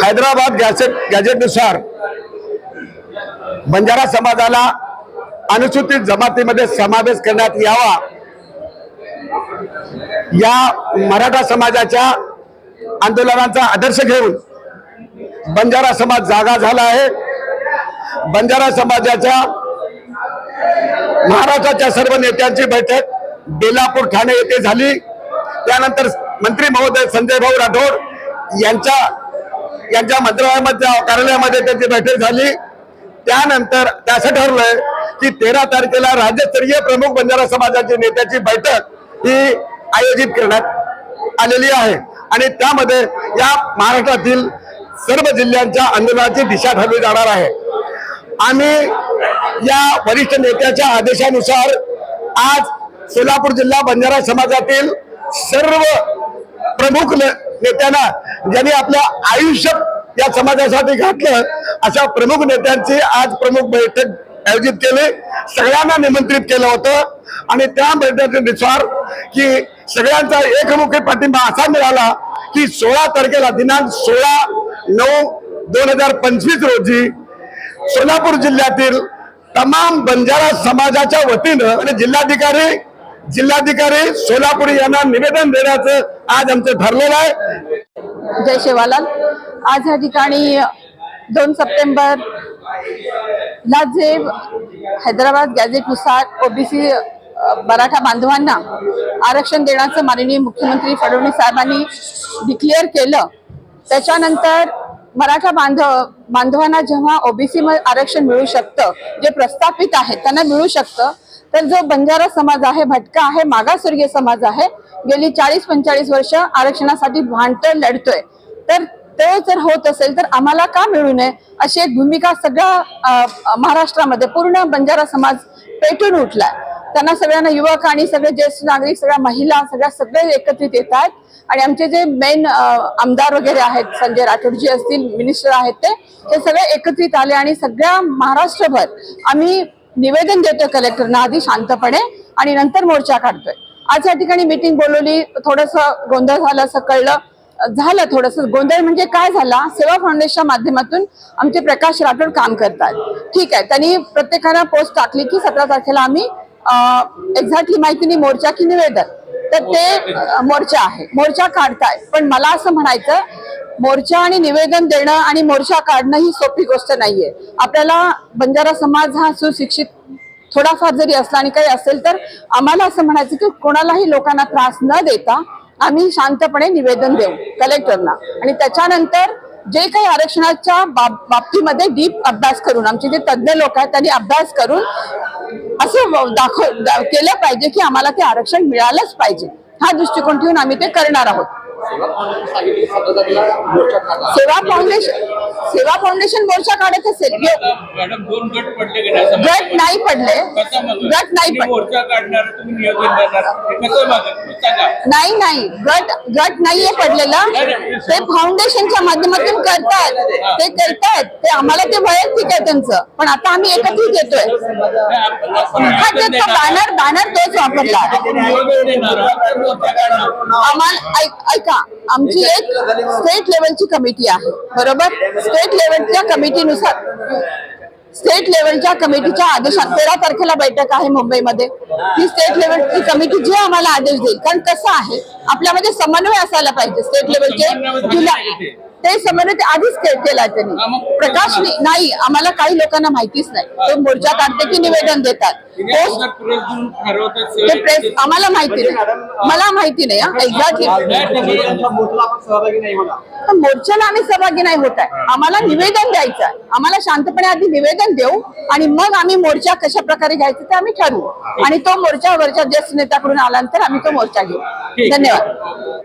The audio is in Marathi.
हैदराबाद गॅसेट गॅजेटनुसार बंजारा समाजाला अनुसूचित जमातीमध्ये समावेश करण्यात यावा. या मराठा समाजाच्या आंदोलनाचा आदर्श घेऊन बंजारा समाज जागा झाला आहे. बंजारा समाजाच्या महाराष्ट्राच्या सर्व नेत्यांची बैठक बेलापूर ठाणे येथे झाली. त्यानंतर मंत्री महोदय संजय भाऊ राठोड यांच्या यांच्या मंत्रालयामध्ये कार्यालयामध्ये त्यांची बैठक झाली. त्यानंतर त्याचं ठरलंय की तेरा तारखेला राज्यस्तरीय प्रमुख बंजारा समाजाची नेत्याची बैठक ही आयोजित करण्यात आलेली आहे. आणि त्यामध्ये या महाराष्ट्रातील सर्व जिल्ह्यांच्या आंदोलनाची दिशा ठरली जाणार आहे. आम्ही या वरिष्ठ नेत्याच्या आदेशानुसार आज सोलापूर जिल्हा बंजारा समाजातील सर्व प्रमुख नेत्यांना ज्यांनी आपलं आयुष्य या समाजासाठी घातलं. अशा प्रमुख नेत्यांची आज प्रमुख बैठक आयोजित केली. सगळ्यांना निमंत्रित केलं होतं. आणि त्या बैठकीनुसार की सगळ्यांचा एकमुखी पाठिंबा असा मिळाला की सोळा तारखेला दिनांक सोळा नऊ दोन हजार पंचवीस रोजी सोलापूर जिल्ह्यातील तमाम बंजारा समाजाच्या वतीनं आणि जिल्हाधिकारी जिल्हाधिकारी सोलापूर यांना निवेदन देण्याचं आज आमचं ठरलेलं आहे. जय शेवालाल. आज या ठिकाणी दोन सप्टेंबर ला जे हैदराबाद गॅझेटनुसार ओबीसी मराठा बांधवांना आरक्षण देण्याचं माननीय मुख्यमंत्री फडणवीस साहेबांनी डिक्लेअर केलं. त्याच्यानंतर मराठा बांधव बांधवांना जेव्हा ओबीसी आरक्षण मिळू शकतं जे प्रस्थापित आहेत त्यांना मिळू शकतं तर जो बंजारा समाज आहे भटका आहे मागासवर्गीय समाज आहे गेली चाळीस पंचाळीस वर्ष आरक्षणासाठी भांडतोय लढतोय. तर ते जर होत असेल तर आम्हाला का मिळू नये? अशी एक भूमिका सगळ्या महाराष्ट्रामध्ये पूर्ण बंजारा समाज पेटून उठलाय. त्यांना सगळ्यांना युवक आणि सगळे ज्येष्ठ नागरिक सगळ्या महिला सगळ्या सगळे एकत्रित येत आहेत आणि आमचे जे मेन आमदार वगैरे आहेत संजय राठोडजी असतील मिनिस्टर आहेत ते हे सगळे एकत्रित आले आणि सगळ्या महाराष्ट्रभर आम्ही निवेदन देतोय कलेक्टरना आधी शांतपणे आणि नंतर मोर्चा काढतोय. आज या ठिकाणी मीटिंग बोलवली. थोडस गोंधळ झालं असं कळलं. झालं थोडस. गोंधळ म्हणजे काय झाला? सेवा फाउंडेशनच्या माध्यमातून आमचे प्रकाश राठोड काम करतात. ठीक आहे. त्यांनी प्रत्येकानं पोस्ट टाकली की सतरा तारखेला आम्ही एक्झॅक्टली माहिती नाही मोर्चा की निवेदन. तर ते मोर्चा आहे. मोर्चा काढताय. पण मला असं म्हणायचं मोर्चा आणि निवेदन देणं आणि मोर्चा काढणं ही सोपी गोष्ट नाहीये. आपल्याला बंजारा समाज हा सुशिक्षित थोडाफार जरी असला आणि काही असेल तर आम्हाला असं म्हणायचं की कोणालाही लोकांना त्रास न देता आम्ही शांतपणे निवेदन देऊ कलेक्टरना आणि त्याच्यानंतर जे काही आरक्षणाच्या बाब बाबतीमध्ये डीप अभ्यास करून आमचे जे तज्ज्ञ लोक आहेत त्यांनी अभ्यास करून असं दाखव दा- केलं पाहिजे की आम्हाला ते आरक्षण मिळालंच पाहिजे. हा दृष्टिकोन ठेवून आम्ही ते करणार आहोत. सेवा फाउंडेशन सेवा फाउंडेशन मोर्चा काढत असेल. यो- मॅडम दोन गट पडले नाही? समाजाचे? गट नाही पडले? गट नाही मोर्चा काढणार हे नाही नाही. गट गट नाहीये पडलेलं. ते फाउंडेशनच्या माध्यमातून करतात. ते करतायत ते आम्हाला ते वैयक्तिक आहे त्यांचं. पण आता आम्ही एकत्रित येतोय. हे त्याचा. बॅनर बॅनर तोच वापरला. आम्हाला ऐक- ऐका आमची एक स्टेट लेवलची कमिटी आहे. बरोबर? स्टेट लेवलच्या कमिटीनुसार स्टेट लेवलच्या कमिटीच्या आदेशात तेरा तारखेला बैठक आहे मुंबईमध्ये. ती स्टेट लेवलची कमिटी जे आम्हाला आदेश देईल. कारण कसं आहे आपल्यामध्ये समन्वय असायला पाहिजे. स्टेट लेवलचे जिल्हा ते समन्वय ते आधीच केला त्यांनी. प्रकाश नाही आम्हाला काही लोकांना माहितीच नाही. ते मोर्चा काढते की निवेदन देतात. ते प्रेस आम्हाला माहिती नाही. मला माहिती नाही एक्झॅक्टली पण मोर्चाला आम्ही सहभागी नाही होत आहे. आम्हाला निवेदन द्यायचं आहे. आम्हाला शांतपणे आधी निवेदन देऊ आणि मग आम्ही मोर्चा कशा प्रकारे घ्यायचा ते आम्ही ठरवू. आणि तो मोर्चा वरच्या ज्येष्ठ नेत्याकडून आल्यानंतर आम्ही तो मोर्चा घेऊ. धन्यवाद.